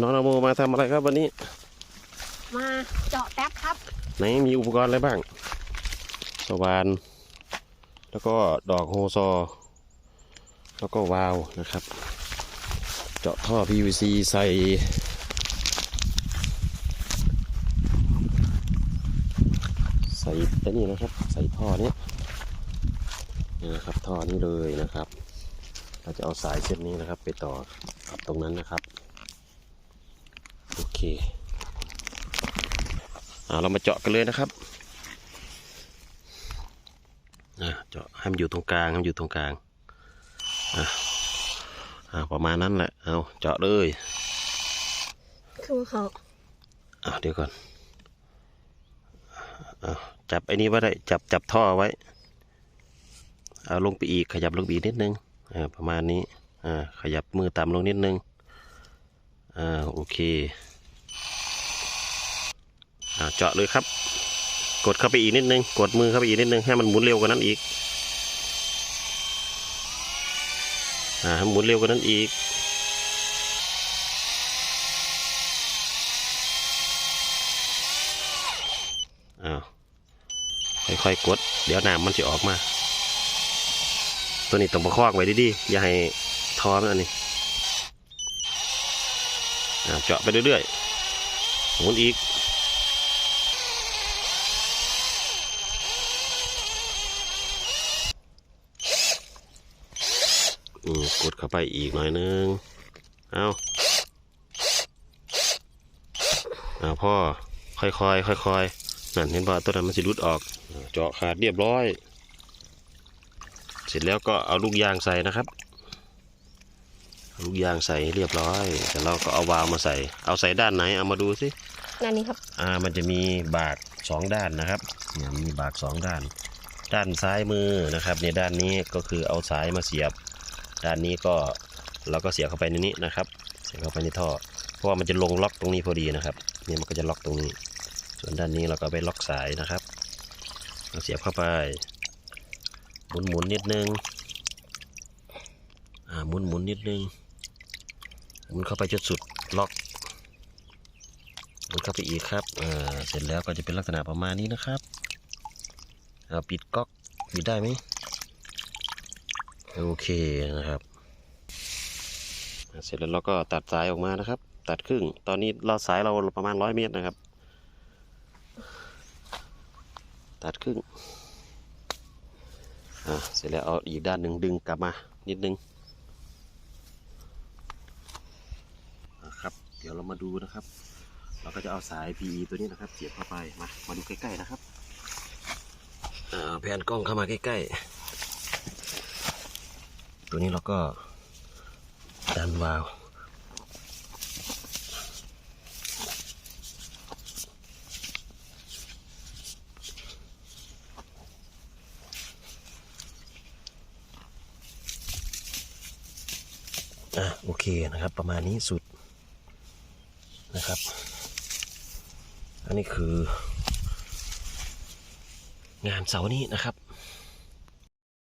น้องนโมมาทำอะไรครับวันนี้ มาเจาะแป๊บครับ ไหนมีอุปกรณ์อะไรบ้าง สว่าน แล้วก็ดอกโฮซอ แล้วก็วาล์วนะครับ เจาะท่อ PVC ใส่ใส่ไอ้นี่นะครับ ใส่ท่อเนี้ยนี่นะครับท่อนี้เลยนะครับ เราจะเอาสายเส้นนี้นะครับ ไปต่อกับตรงนั้นนะครับ โอเคอ่าเรามาเจาะกันเลยนะครับอ่าเจาะให้มันอยู่ตรงกลางให้มันอยู่ตรงกลางอ่าอ่าประมาณนั้นแหละเอาเจาะเลยคือเขาอ่าเดี๋ยวก่อนอ่าจับไอ้นี้ไว้ได้จับจับท่อไว้เอาลงไปอีกขยับลงไปอีกนิดนึงอ่าประมาณนี้อ่าขยับมือต่ำลงนิดนึง อ่าโอเคอ่าเจาะเลยครับ กดเข้าไปอีกนิดนึง กดมือเข้าไปอีกนิดนึง ให้มันหมุนเร็วกว่านั้นอีกอ่าให้หมุนเร็วกว่านั้นอีกอ้าวค่อยๆกด เดี๋ยวน้ำมันจะออกมา ตัวนี้ต้องประคองไว้ดีๆอย่าให้ท้อมันอันนี้อ่ เจาะไปเรื่อยๆหมุนอีกอืมกดเข้าไปอีกหน่อยนึง เอาเอาพ่อ ค่อยๆ ค่อยๆ นั่นเห็นป่ะตัวนั้นมันสิรุดออก เจาะขาดเรียบร้อย เสร็จแล้วก็เอาลูกยางใส่นะครับ ลูกยางใส่ให้เรียบร้อยแต่เราก็เอาวาล์วมาใส่ เอาใส่ด้านไหนเอามาดูสินั่นนี่ครับอ่ามันจะมีบากสองด้านนะครับเนี่ยมีบากสองด้าน ด้านซ้ายมือนะครับเนี่ยด้านนี้ก็คือเอาสายมาเสียบ ด้านนี้ก็เราก็เสียบเข้าไปในนี้นะครับ เสียบเข้าไปในท่อ เพราะว่ามันจะลงล็อกตรงนี้พอดีนะครับเนี่ยมันก็จะล็อกตรงนี้ ส่วนด้านนี้เราก็ไปล็อกสายนะครับเราเสียบเข้าไปหมุนหมุนๆนิดนึง อ่าหมุนหมุนๆนิดนึง หมุนเข้าไปจนสุดล็อกหมุนเข้าไปอีกครับอ่าเสร็จแล้วก็จะเป็นลักษณะประมาณนี้นะครับเอาปิดก๊อกปิดได้ไหมโอเคนะครับ เสร็จแล้วเราก็ตัดสายออกมานะครับ ตัดครึ่ง ตอนนี้เราสายเราประมาณร้อยเมตรนะครับ ตัดครึ่งอ่าเสร็จแล้วเอาอีกด้านหนึ่งดึงกลับมานิดนึงอ่าครับ เดี๋ยวเรามาดูนะครับ เราก็จะเอาสาย PE ตัวนี้นะครับ เสียบเข้าไป มา มาดูใกล้ๆนะครับอ่าแผนกล้องเข้ามาใกล้ๆ ตัวนี้เราก็ดันวาล์วอะโอเคนะครับ ประมาณนี้สุด นะครับ อันนี้คืองานเสาร์นี้นะครับ